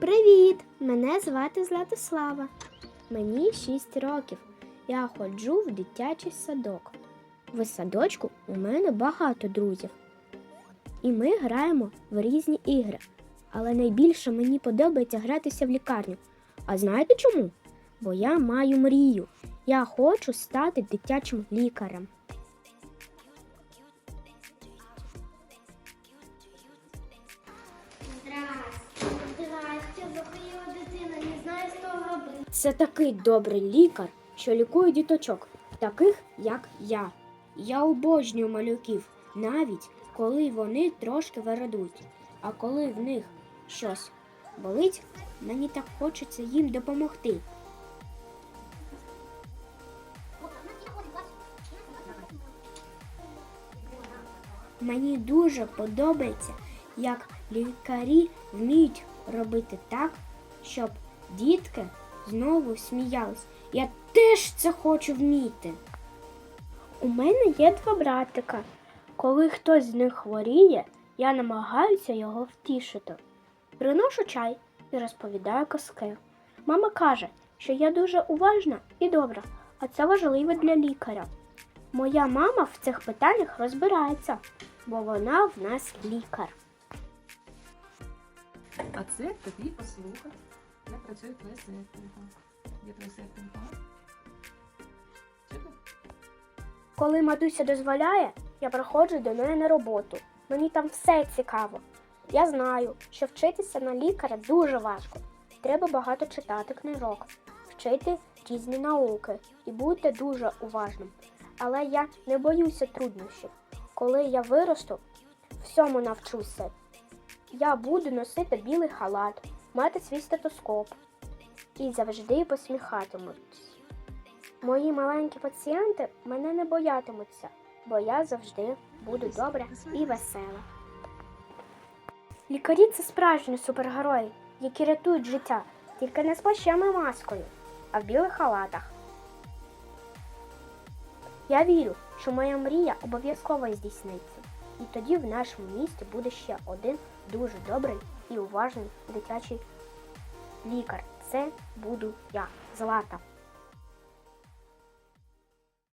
Привіт! Мене звати Златослава. Мені 6 років. Я ходжу в дитячий садок. В садочку у мене багато друзів. І ми граємо в різні ігри. Але найбільше мені подобається гратися в лікарню. А знаєте чому? Бо я маю мрію. Я хочу стати дитячим лікарем. Це такий добрий лікар, що лікує діточок, таких як я. Я обожнюю малюків, навіть коли вони трошки вирадуть. А коли в них щось болить, мені так хочеться їм допомогти. Мені дуже подобається, як лікарі вміють робити так, щоб дітки знову сміялись. Я теж це хочу вміти. У мене є два братика. Коли хтось з них хворіє, я намагаюся його втішити. Приношу чай і розповідаю казки. Мама каже, що я дуже уважна і добра, а це важливо для лікаря. Моя мама в цих питаннях розбирається, бо вона в нас лікар. А це тобі послухати, твоє серденько. Є серденько? Коли матуся дозволяє, я приходжу до неї на роботу. Мені там все цікаво. Я знаю, що вчитися на лікаря дуже важко. Треба багато читати книжок, вчити різні науки і бути дуже уважним. Але я не боюся труднощів. Коли я виросту, всьому навчуся. Я буду носити білий халат, мати свій стетоскоп і завжди посміхатимусь. Мої маленькі пацієнти мене не боятимуться, бо я завжди буду добра і весела. Лікарі це справжні супергерої, які рятують життя, тільки не з плащами маскою, а в білих халатах. Я вірю, що моя мрія обов'язково здійсниться, і тоді в нашому місті буде ще один дуже добрий і уважний дитячий лікар. Це буду я, Злата.